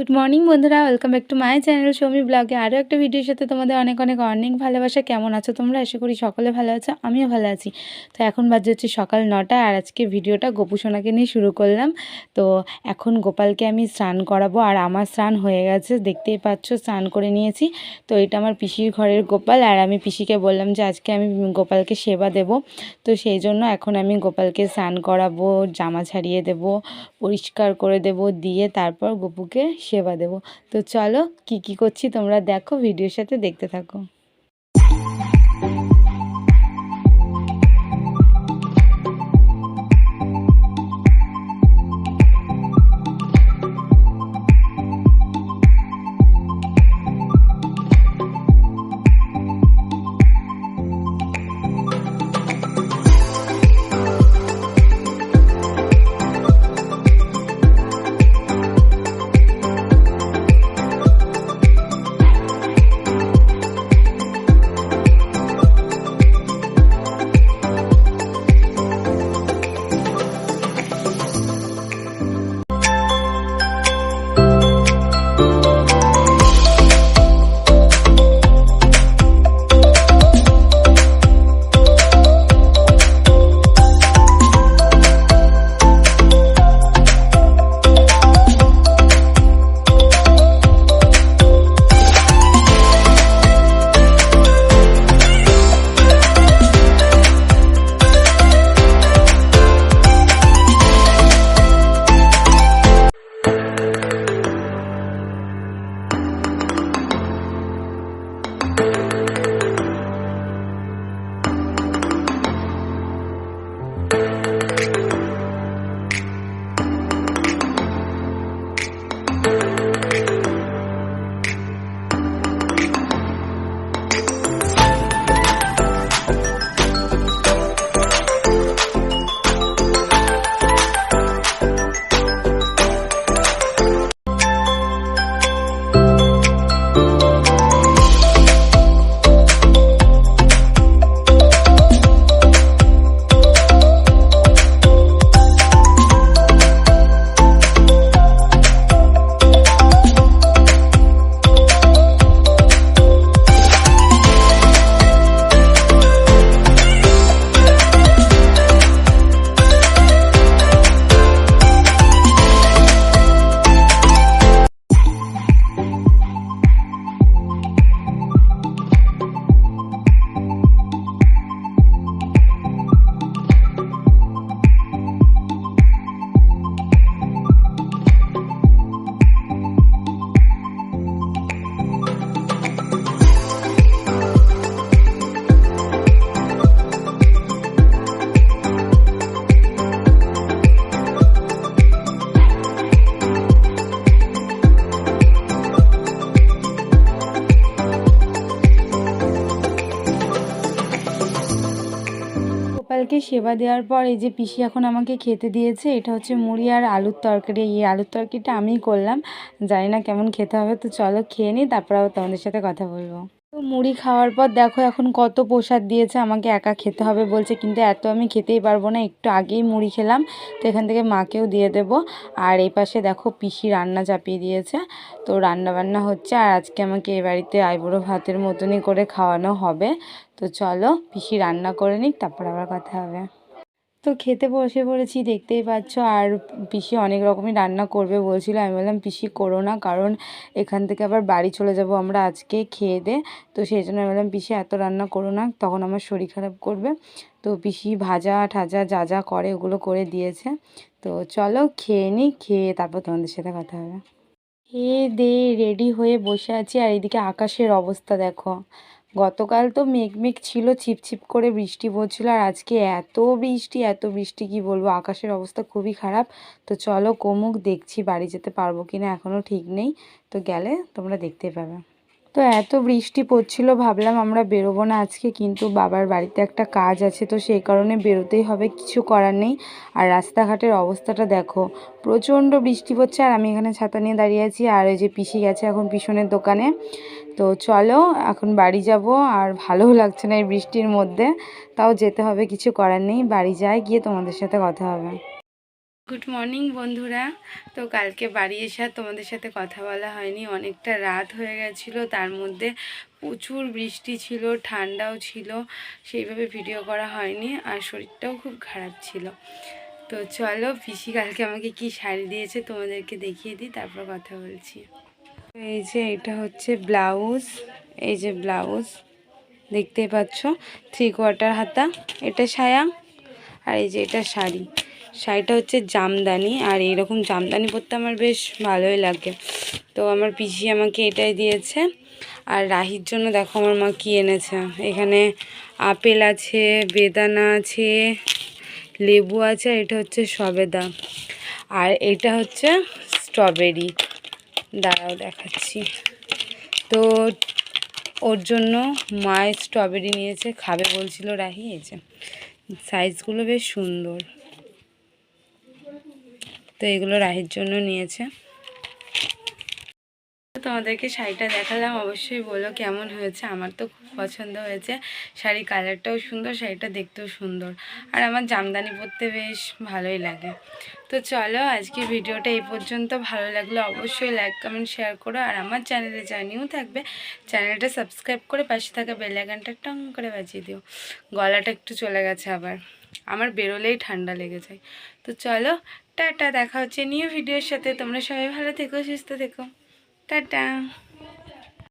Good morning বন্ধুরা, welcome back to my channel Soumi ব্লগে। আরও একটা ভিডিওর সাথে তোমাদের অনেক অনেক অনেক ভালোবাসা। কেমন আছো তোমরা? আশা করি সকলে ভালো আছো, আমিও ভালো আছি। তো এখন বাজে হচ্ছে সকাল নটা, আর আজকে ভিডিওটা গোপু সোনাকে নিয়ে শুরু করলাম। তো এখন গোপালকে আমি স্নান করাবো, আর আমার স্নান হয়ে গেছে, দেখতেই পাচ্ছ, স্নান করে নিয়েছি। তো এটা আমার পিসির ঘরের গোপাল, আর আমি পিসিকে বললাম যে আজকে আমি গোপালকে সেবা দেব। তো সেই জন্য এখন আমি গোপালকে স্নান করাবো, জামা ছাড়িয়ে দেব, পরিষ্কার করে দেব, দিয়ে তারপর গপুকে সেবা দেব। তো চলো কি কি করছি তোমরা দেখো ভিডিওর সাথে দেখতে থাকো। গোপালকে সেবা দেওয়ার পর এই যে পিসি এখন আমাকে খেতে দিয়েছে, এটা হচ্ছে মুড়ি আর আলুর তরকারি। এই আলুর তরকারিটা আমিই করলাম। জানি না কেমন খেতে হবে, তো চলো খেয়ে নিই, তারপর আবার তোমাদের সাথে কথা বলব। তো মুড়ি খাওয়ার পর দেখো এখন কত প্রসাদ দিয়েছে, আমাকে একা খেতে হবে বলছে, কিন্তু এত আমি খেতেই পারব না, একটু আগেই মুড়ি খেলাম, তো এখান থেকে মাকেও দিয়ে দেবো। আর এই পাশে দেখো পিসি রান্না চাপিয়ে দিয়েছে, তো রান্না বান্না হচ্ছে, আর আজকে আমাকে এ বাড়িতে আইবুড়ো ভাতের মতনই করে খাওয়ানো হবে। তো চলো পিসি রান্না করে নিক, তারপর আবার কথা হবে। তো খেতে বসে পড়েছি, দেখতেই পাচ্ছ। আর পিসি অনেক রকমই রান্না করবে বলছিল। আমি বললাম, পিসি, করো না, কারণ এখান থেকে আবার বাড়ি চলে যাব আমরা আজকে খেয়ে দে। তো সেই জন্য আমি বললাম, পিসি, এত রান্না করো না, তখন আমার শরীর খারাপ করবে। তো পিসি ভাজা ঠাজা যা যা করে ওগুলো করে দিয়েছে। তো চলো খেয়ে নিই খেয়ে তারপর তোমাদের সাথে কথা হবে। খেয়ে দে, রেডি হয়ে বসে আছি। আর এদিকে আকাশের অবস্থা দেখো। গতকাল তো মেঘ মেঘ ছিল ছিপছিপ করে বৃষ্টি পড়ছিল আর আজকে এত বৃষ্টি এত বৃষ্টি, কি বলব? আকাশের অবস্থা খুবই খারাপ। তো চলো কমুক, দেখছি বাড়ি যেতে পারব কিনা এখনও ঠিক নেই। তো গেলে তোমরা দেখতে পাবে। তো এত বৃষ্টি পড়ছিল, ভাবলাম আমরা বেরোবো না আজকে, কিন্তু বাবার বাড়িতে একটা কাজ আছে, তো সেই কারণে বেরোতেই হবে, কিছু করার নেই। আর রাস্তাঘাটের অবস্থাটা দেখো, প্রচণ্ড বৃষ্টি পড়ছে, আর আমি এখানে ছাতা নিয়ে দাঁড়িয়ে আছি, আর ওই যে পিসি গেছে এখন পিছনের দোকানে। তো চলো, এখন বাড়ি যাব, আর ভালোও লাগছে না এই বৃষ্টির মধ্যে, তাও যেতে হবে, কিছু করার নেই, বাড়ি যাই, গিয়ে তোমাদের সাথে কথা হবে। গুড মর্নিং বন্ধুরা। তো কালকে বাড়ি এসে তোমাদের সাথে কথা বলা হয়নি। অনেকটা রাত হয়ে গেছিল, তার মধ্যে প্রচুর বৃষ্টি ছিল, ঠান্ডাও ছিল, সেইভাবে ভিডিও করা হয়নি, আর শরীরটাও খুব খারাপ ছিল। তো চলো, পিসি কালকে আমাকে কি শাড়ি দিয়েছে তোমাদেরকে দেখিয়ে দিই, তারপর কথা বলছি। এই যে এটা হচ্ছে ব্লাউজ, এই যে ব্লাউজ দেখতেই পাচ্ছ থ্রি কোয়ার্টার হাতা, এটা সায়া, আর এই যে এটা শাড়ি। শাড়িটা হচ্ছে জামদানি, আর এইরকম জামদানি পরতে আমার বেশ ভালোই লাগে। তো আমার পিসি আমাকে এটাই দিয়েছে। আর রাহির জন্য দেখো আমার মা কী এনেছে। এখানে আপেল আছে, বেদানা আছে, লেবু আছে, আর এটা হচ্ছে সবেদা। আর এটা হচ্ছে স্ট্রবেরি। দাঁড়াও দেখাচ্ছি। তো ওর জন্য মায়ের স্ট্রবেরি নিয়েছে, খাবে বলছিল রাহি, এই যে। সাইজগুলো বেশ সুন্দর। তো এগুলো রাহির জন্য নিয়েছে। তোমাদেরকে শাড়িটা দেখালাম, অবশ্যই বলো কেমন হয়েছে। আমার তো খুব পছন্দ হয়েছে। শাড়ি কালারটাও সুন্দর, শাড়িটা দেখতেও সুন্দর। আর আমার জামদানি পরতে বেশ ভালোই লাগে। তো চলো আজকে ভিডিওটা এই পর্যন্ত। ভালো লাগল অবশ্যই লাইক কমেন্ট শেয়ার করো। আর আমার চ্যানেলে যা নিউ থাকবে, চ্যানেলটা সাবস্ক্রাইব করে পাশে থাকা বেলাগানটা টং করে বাজিয়ে দিও। গলাটা একটু চলে গেছে আবার। আমার বেরোলেই ঠান্ডা লেগে যায়। তো চলো, টাটা, দেখা হচ্ছে নিউ ভিডিওর সাথে। তোমরা সবাই ভালো থেকো, সুস্থ থেকো। টাটা